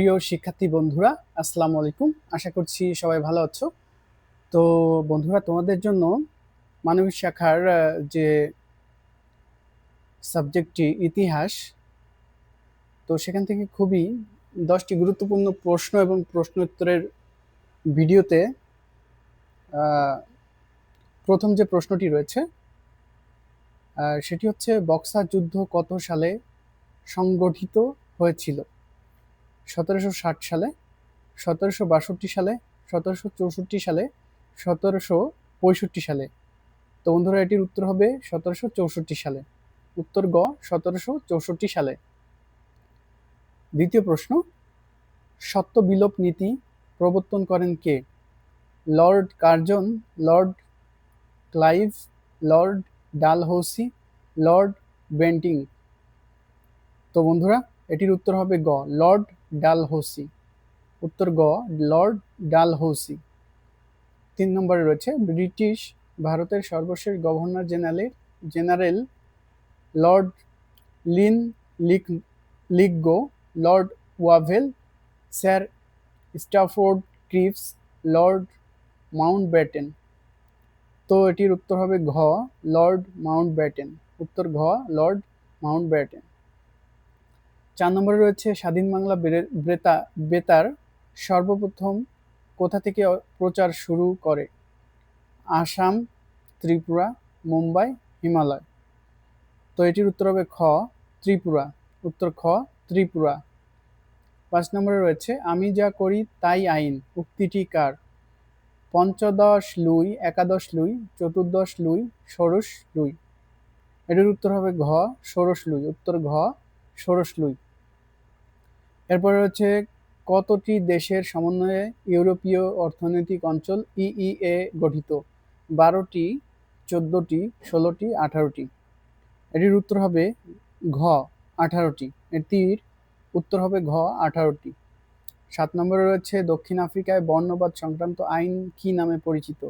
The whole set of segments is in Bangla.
প্রিয় শিক্ষার্থী বন্ধুরা, আসসালামু আলাইকুম। আশা করছি সবাই ভালো আছো। তো বন্ধুরা, তোমাদের জন্য মানবিক শাখার যে সাবজেক্টটি ইতিহাস, তো সেখান থেকে খুবই দশটি গুরুত্বপূর্ণ প্রশ্ন এবং প্রশ্ন উত্তরের ভিডিওতে প্রথম যে প্রশ্নটি রয়েছে সেটি হচ্ছে বক্সার যুদ্ধ কত সালে সংগঠিত হয়েছিল? সতেরোশো ষাট সালে, সতেরোশো বাষট্টি সালে, সতেরোশো চৌষট্টি সালে, সতেরোশো পঁয়ষট্টি সালে। তো বন্ধুরা, এটির উত্তর হবে সতেরোশো চৌষট্টি সালে। উত্তর গ, সতেরোশো চৌষট্টি সালে। দ্বিতীয় প্রশ্ন সত্য বিলোপ নীতি প্রবর্তন করেন কে? Lord Curzon, Lord Clive, Lord Dalhousie, Lord Bentinck. তো বন্ধুরা, এটির উত্তর হবে গ, লর্ড ডালহৌসি। উত্তর গ, লর্ড ডালহৌসি। তিন নম্বরে রয়েছে, ব্রিটিশ ভারতের সর্বশেষ governor general general Lord Linlithgow Lord Wavell, Sir Stafford Cripps Lord Mountbatten তো এটির উত্তর হবে ঘ, লর্ড মাউন্ট ব্যাটেন উত্তর ঘ, লর্ড মাউন্ট ব্যাটেন চার নম্বরে রয়েছে স্বাধীন বাংলা বেতা বেতার সর্বপ্রথম কোথা থেকে প্রচার শুরু করে? আসাম, ত্রিপুরা, মুম্বাই, হিমালয়। তো এটির উত্তর হবে খ, ত্রিপুরা। উত্তর খ, ত্রিপুরা। পাঁচ নম্বরে রয়েছে, আমি যা করি তাই আইন। উক্তিটি কার? পঞ্চদশ লুই, একাদশ লুই, চতুর্দশ লুই, ষোড়শ লুই। এটির উত্তর হবে ঘ, ষোড়শ লুই। উত্তর ঘ, ষোড়শ লুই। এরপরে হচ্ছে কতটি দেশের সমন্বয়ে ইউরোপীয় অর্থনৈতিক অঞ্চল ইইএ গঠিত? বারোটি, চোদ্দোটি, ষোলোটি, আঠারোটি। এটির উত্তর হবে ঘ, আঠারোটি। এটির উত্তর হবে ঘ, আঠারোটি। সাত নম্বরে রয়েছে দক্ষিণ আফ্রিকায় বর্ণবাদ সংক্রান্ত আইন কি নামে পরিচিত?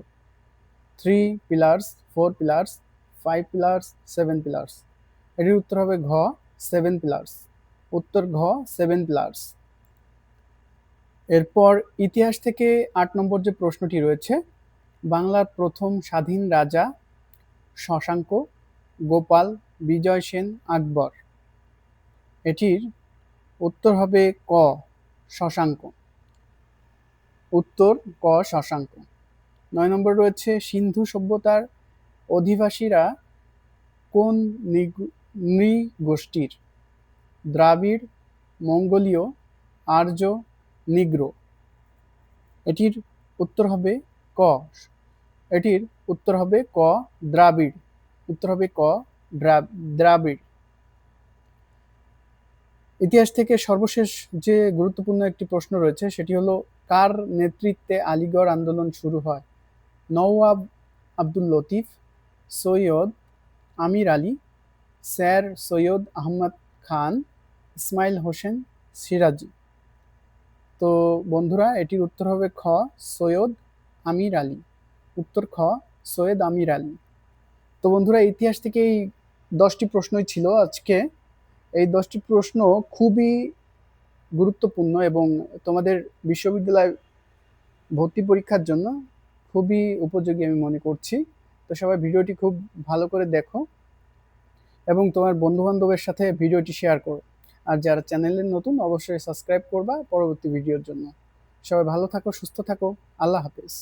Three pillars, four pillars, five pillars, seven pillars. এটির উত্তর হবে ঘ, সেভেন পিলার্স। উত্তর ঘ সেভেন পিলার্স এরপর ইতিহাস থেকে আট নম্বর যে প্রশ্নটি রয়েছে, বাংলার প্রথম স্বাধীন রাজা শশাঙ্ক, গোপাল, বিজয় সেন, আকবর। এটির উত্তর হবে ক, শশাঙ্ক। উত্তর ক, শশাঙ্ক। নয় নম্বর রয়েছে, সিন্ধু সভ্যতার অধিবাসীরা কোন নৃগ- নৃগোষ্ঠীর? দ্রাবিড়, মঙ্গোলীয়, আর্য, নিগ্রো। এটির উত্তর হবে ক। এটির উত্তর হবে ক দ্রাবিড়। উত্তর হবে ক দ্রাবিড়। ইতিহাস থেকে সর্বশেষ যে গুরুত্বপূর্ণ একটি প্রশ্ন রয়েছে, সেটি হলো, কার নেতৃত্বে আলিগড় আন্দোলন শুরু হয়? নওয়াব আব্দুল লতিফ, সৈয়দ আমির আলী, স্যার সৈয়দ আহমদ খান ইসমাইল হোসেন সিরাজি। তো বন্ধুরা, এটির উত্তর হবে খ, সৈয়দ আমির আলী। উত্তর খ, সৈয়দ আমির আলী। তো বন্ধুরা ইতিহাস থেকে এই দশটি প্রশ্নই ছিল আজকে। এই দশটি প্রশ্ন খুবই গুরুত্বপূর্ণ এবং তোমাদের বিশ্ববিদ্যালয় ভর্তি পরীক্ষার জন্য খুবই উপযোগী আমি মনে করছি। তো সবাই ভিডিওটি খুব ভালো করে দেখো এবং তোমার বন্ধু বান্ধবের সাথে ভিডিওটি শেয়ার করো। আর যারা চ্যানেলে নতুন, অবশ্যই সাবস্ক্রাইব করবা পরবর্তী ভিডিওর জন্য। সবাই ভালো থাকো, সুস্থ থাকো। আল্লাহ হাফেজ।